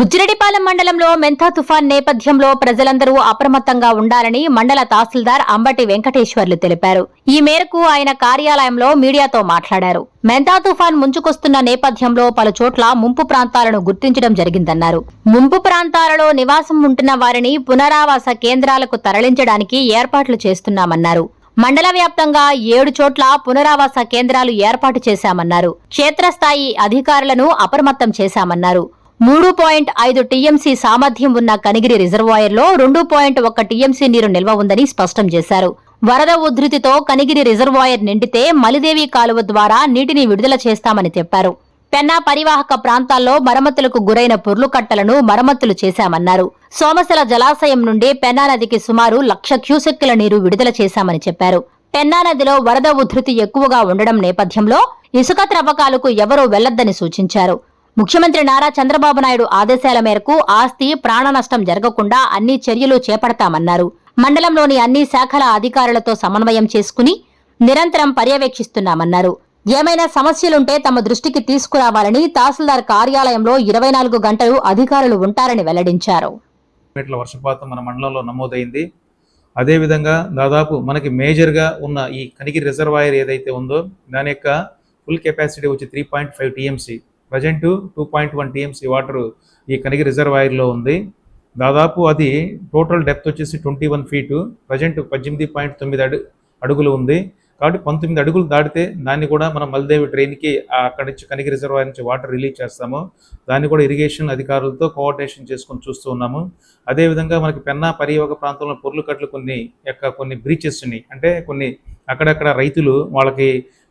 బుచ్చిరెడ్డిపాలెం మండలంలో మెంథా తుఫాన్ నేపథ్యంలో ప్రజలందరూ అప్రమత్తంగా ఉండాలని మండల తహసీల్దార్ అంబటి వెంకటేశ్వర్లు తెలిపారు. ఈ మేరకు ఆయన కార్యాలయంలో మీడియాతో మాట్లాడారు. మెంథా తుఫాన్ ముంచుకొస్తున్న నేపథ్యంలో పలుచోట్ల ముంపు ప్రాంతాలను గుర్తించడం జరిగిందన్నారు. ముంపు ప్రాంతాలలో నివాసం ఉంటున్న వారిని పునరావాస కేంద్రాలకు తరలించడానికి ఏర్పాట్లు చేస్తున్నామన్నారు. మండల వ్యాప్తంగా ఏడు చోట్ల పునరావాస కేంద్రాలు ఏర్పాటు చేశామన్నారు. క్షేత్రస్థాయి అధికారులను అప్రమత్తం చేశామన్నారు. మూడు పాయింట్ ఐదు టీఎంసీ సామర్థ్యం ఉన్న కనిగిరి రిజర్వాయర్లో రెండు పాయింట్ ఒక్క టీఎంసీ నీరు నిల్వ ఉందని స్పష్టం చేశారు. వరద ఉధృతితో కనిగిరి రిజర్వాయర్ నిండితే మలిదేవి కాలువ ద్వారా నీటిని విడుదల చేస్తామని చెప్పారు. పెన్నా పరివాహక ప్రాంతాల్లో మరమ్మతులకు గురైన పుర్లు కట్టలను మరమ్మతులు చేశామన్నారు. సోమశల జలాశయం నుండి పెన్నా నదికి సుమారు లక్ష క్యూసెక్కుల నీరు విడుదల చేశామని చెప్పారు. పెన్నా నదిలో వరద ఉధృతి ఎక్కువగా ఉండడం నేపథ్యంలో ఇసుక త్రవ్వకాలకు ఎవరూ వెళ్ళొద్దని సూచించారు. ముఖ్యమంత్రి నారా చంద్రబాబు నాయుడు ఆదేశాల మేరకు ఆస్తి ప్రాణ నష్టం జరగకుండా అన్ని చర్యలు చేపడతామన్నారు. మండలంలోని అన్ని శాఖల అధికారులతో సమన్వయం చేసుకుని నిరంతరం పర్యవేక్షిస్తున్నామన్నారు. ఏమైనా సమస్యలుంటే తమ దృష్టికి తీసుకురావాలని తహసీల్దార్ కార్యాలయంలో ఇరవై నాలుగు గంటలు అధికారులు ఉంటారని వెల్లడించారు. వర్షపాతం మన మండలంలో నమోదైంది. అదేవిధంగా దాదాపు మనకి మేజర్గా ఉన్న ఈ కనిగిరి రిజర్వాయర్ ఏదైతే ఉందో దాని యొక్క ఫుల్ కెపాసిటీ వచ్చి three point five TMC present two point one TMC water ఈ కనిగి రిజర్వాయర్లో ఉంది. దాదాపు అది టోటల్ డెప్త్ వచ్చేసి ట్వంటీ వన్ ఫీటు ప్రజెంట్ పద్దెనిమిది పాయింట్ తొమ్మిది అడు అడుగులు ఉంది. కాబట్టి పంతొమ్మిది అడుగులు దాటితే దాన్ని కూడా మనం మల్దేవి ట్రైన్కి అక్కడి నుంచి కనిగి రిజర్వాయర్ నుంచి వాటర్ రిలీజ్ చేస్తాము. దాన్ని కూడా ఇరిగేషన్ అధికారులతో కోఆర్డినేషన్ చేసుకొని చూస్తూ ఉన్నాము. అదేవిధంగా మనకి పెన్నా పరియోగ ప్రాంతంలో పొర్లు కట్లు కొన్ని యొక్క కొన్ని బ్రీచెస్ ఉన్నాయి అంటే కొన్ని అక్కడక్కడ రైతులు వాళ్ళకి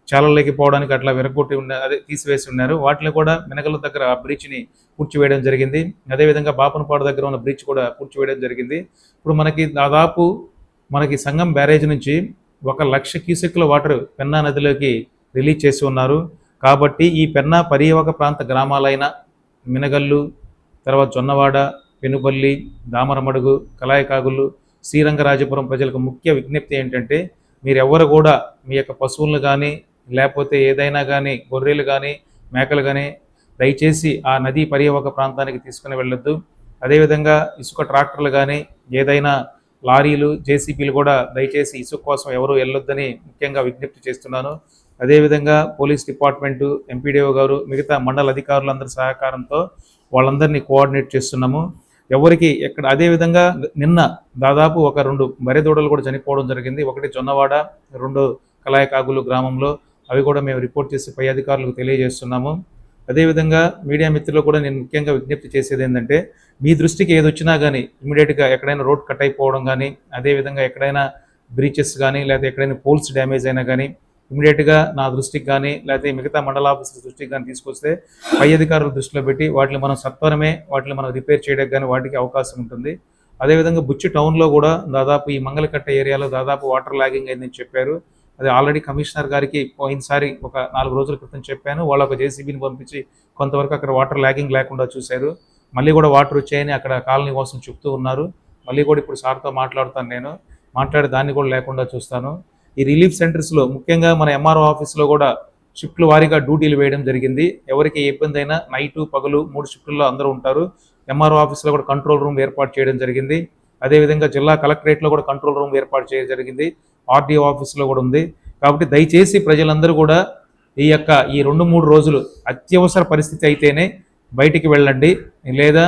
చాలలోకి పోవడానికి అట్లా విరగొట్టి ఉన్న అదే తీసివేసి ఉన్నారు. వాటిని కూడా మినగల దగ్గర ఆ బ్రిడ్జ్ని పూడ్చివేయడం జరిగింది. అదేవిధంగా బాపనపాడు దగ్గర ఉన్న బ్రిడ్జ్ కూడా పూడ్చివేయడం జరిగింది. ఇప్పుడు మనకి దాదాపు మనకి సంగం బ్యారేజ్ నుంచి ఒక లక్ష క్యూసెక్ల వాటర్ పెన్నా నదిలోకి రిలీజ్ చేసి ఉన్నారు. కాబట్టి ఈ పెన్నా పరియోగ ప్రాంత గ్రామాలైన మినగల్లు తర్వాత జొన్నవాడ పెనుపల్లి దామరమడుగు కలాయకాగులు శ్రీరంగరాజపురం ప్రజలకు ముఖ్య విజ్ఞప్తి ఏంటంటే మీరెవ్వరు కూడా మీ యొక్క పశువులను కానీ లేకపోతే ఏదైనా కానీ గొర్రెలు కానీ మేకలు కానీ దయచేసి ఆ నదీ పర్యవక ప్రాంతానికి తీసుకుని వెళ్ళొద్దు. అదేవిధంగా ఇసుక ట్రాక్టర్లు కానీ ఏదైనా లారీలు జేసీబీలు కూడా దయచేసి ఇసుక కోసం ఎవరు వెళ్ళొద్దని ముఖ్యంగా విజ్ఞప్తి చేస్తున్నాను. అదేవిధంగా పోలీస్ డిపార్ట్మెంటు ఎంపీడీఓ గారు మిగతా మండల అధికారులందరి సహకారంతో వాళ్ళందరినీ కోఆర్డినేట్ చేస్తున్నాము. ఎవరికి ఎక్కడ అదేవిధంగా నిన్న దాదాపు ఒక రెండు బరెదూడలు కూడా చనిపోవడం జరిగింది. ఒకటి జొన్నవాడ రెండు కలాయకాగులు గ్రామంలో. అవి కూడా మేము రిపోర్ట్ చేసి పై అధికారులకు తెలియజేస్తున్నాము. అదేవిధంగా మీడియా మిత్రులు కూడా నేను ముఖ్యంగా విజ్ఞప్తి చేసేది ఏంటంటే మీ దృష్టికి ఏది వచ్చినా కానీ ఇమీడియట్గా ఎక్కడైనా రోడ్ కట్ అయిపోవడం కానీ అదేవిధంగా ఎక్కడైనా బ్రీచెస్ కానీ లేకపోతే ఎక్కడైనా పోల్స్ డ్యామేజ్ అయినా కానీ ఇమీడియట్గా నా దృష్టికి కానీ లేకపోతే మిగతా మండల ఆఫీసుల దృష్టికి కానీ తీసుకొస్తే పై అధికారుల దృష్టిలో పెట్టి వాటిని మనం సత్వరమే వాటిని మనం రిపేర్ చేయడానికి కానీ వాటికి అవకాశం ఉంటుంది. అదేవిధంగా బుచ్చి టౌన్లో కూడా దాదాపు ఈ మంగళకట్ట ఏరియాలో దాదాపు వాటర్ లాగింగ్ అయిందని చెప్పారు. అది ఆల్రెడీ కమిషనర్ గారికి పోయినసారి ఒక నాలుగు రోజుల క్రితం చెప్పాను. వాళ్ళు ఒక జేసీబీని పంపించి కొంతవరకు అక్కడ వాటర్ లాగింగ్ లేకుండా చూశారు. మళ్ళీ కూడా వాటర్ వచ్చాయని అక్కడ కాలనీ కోసం చెప్తూ ఉన్నారు. మళ్ళీ కూడా ఇప్పుడు సార్తో మాట్లాడుతాను నేను. మాట్లాడి దాన్ని కూడా లేకుండా చూస్తాను. ఈ రిలీఫ్ సెంటర్స్లో ముఖ్యంగా మన ఎంఆర్ఓ ఆఫీస్లో కూడా షిఫ్ట్లు వారీగా డ్యూటీలు వేయడం జరిగింది. ఎవరికి ఇబ్బంది అయినా నైటు పగలు మూడు షిఫ్ట్లలో అందరూ ఉంటారు. ఎంఆర్ఓ ఆఫీస్లో కూడా కంట్రోల్ రూమ్ ఏర్పాటు చేయడం జరిగింది. అదేవిధంగా జిల్లా కలెక్టరేట్లో కూడా కంట్రోల్ రూమ్ ఏర్పాటు చేయడం జరిగింది. ఆర్డీఓ ఆఫీస్లో కూడా ఉంది. కాబట్టి దయచేసి ప్రజలందరూ కూడా ఈ యొక్క ఈ రెండు మూడు రోజులు అత్యవసర పరిస్థితి అయితేనే బయటికి వెళ్ళండి లేదా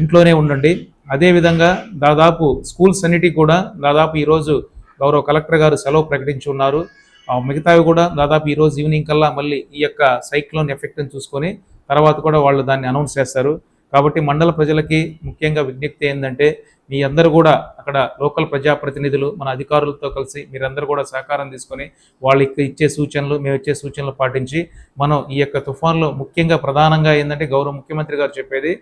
ఇంట్లోనే ఉండండి. అదేవిధంగా దాదాపు స్కూల్స్ అన్నిటికీ కూడా దాదాపు ఈరోజు గౌరవ కలెక్టర్ గారు సెలవు ప్రకటించి ఉన్నారు. మిగతావి కూడా దాదాపు ఈరోజు ఈవినింగ్ కల్లా మళ్ళీ ఈ యొక్క సైక్లోన్ ఎఫెక్ట్ని చూసుకొని తర్వాత కూడా వాళ్ళు దాన్ని అనౌన్స్ చేస్తారు. కాబట్టి మండల ప్రజలకి ముఖ్యంగా విజ్ఞప్తి ఏంటంటే మీ అందరూ కూడా అక్కడ లోకల్ ప్రజాప్రతినిధులు మన అధికారులతో కలిసి మీరందరూ కూడా సహకారం తీసుకొని వాళ్ళకి ఇచ్చే సూచనలు మేము ఇచ్చే సూచనలు పాటించి మనం ఈ యొక్క తుఫాన్లో ముఖ్యంగా ప్రధానంగా ఏంటంటే గౌరవ ముఖ్యమంత్రి గారు చెప్పేది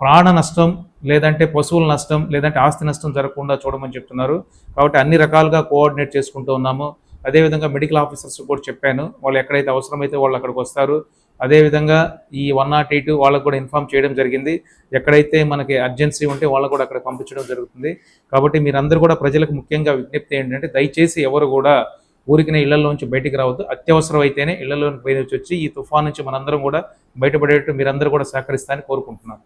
ప్రాణ నష్టం లేదంటే పశువుల నష్టం లేదంటే ఆస్తి నష్టం జరగకుండా చూడమని చెప్తున్నారు. కాబట్టి అన్ని రకాలుగా కోఆర్డినేట్ చేసుకుంటూ ఉన్నాము. అదేవిధంగా మెడికల్ ఆఫీసర్స్ కూడా చెప్పాను వాళ్ళు ఎక్కడైతే అవసరమైతే వాళ్ళు అక్కడికి వస్తారు. అదేవిధంగా ఈ వన్ నాట్ ఎయిట్ వాళ్ళకు కూడా ఇన్ఫామ్ చేయడం జరిగింది. ఎక్కడైతే మనకి అర్జెన్సీ ఉంటే వాళ్ళకు కూడా అక్కడ పంపించడం జరుగుతుంది. కాబట్టి మీరందరూ కూడా ప్రజలకు ముఖ్యంగా విజ్ఞప్తి ఏంటంటే దయచేసి ఎవరు కూడా ఊరికినే ఇళ్ళలోంచి బయటికి రావద్దు. అత్యవసరం అయితేనే ఇళ్ళలోకి బయట వచ్చి ఈ తుఫాన్ నుంచి మనందరం కూడా బయటపడేట్టు మీరందరూ కూడా సహకరిస్తారని కోరుకుంటున్నాను.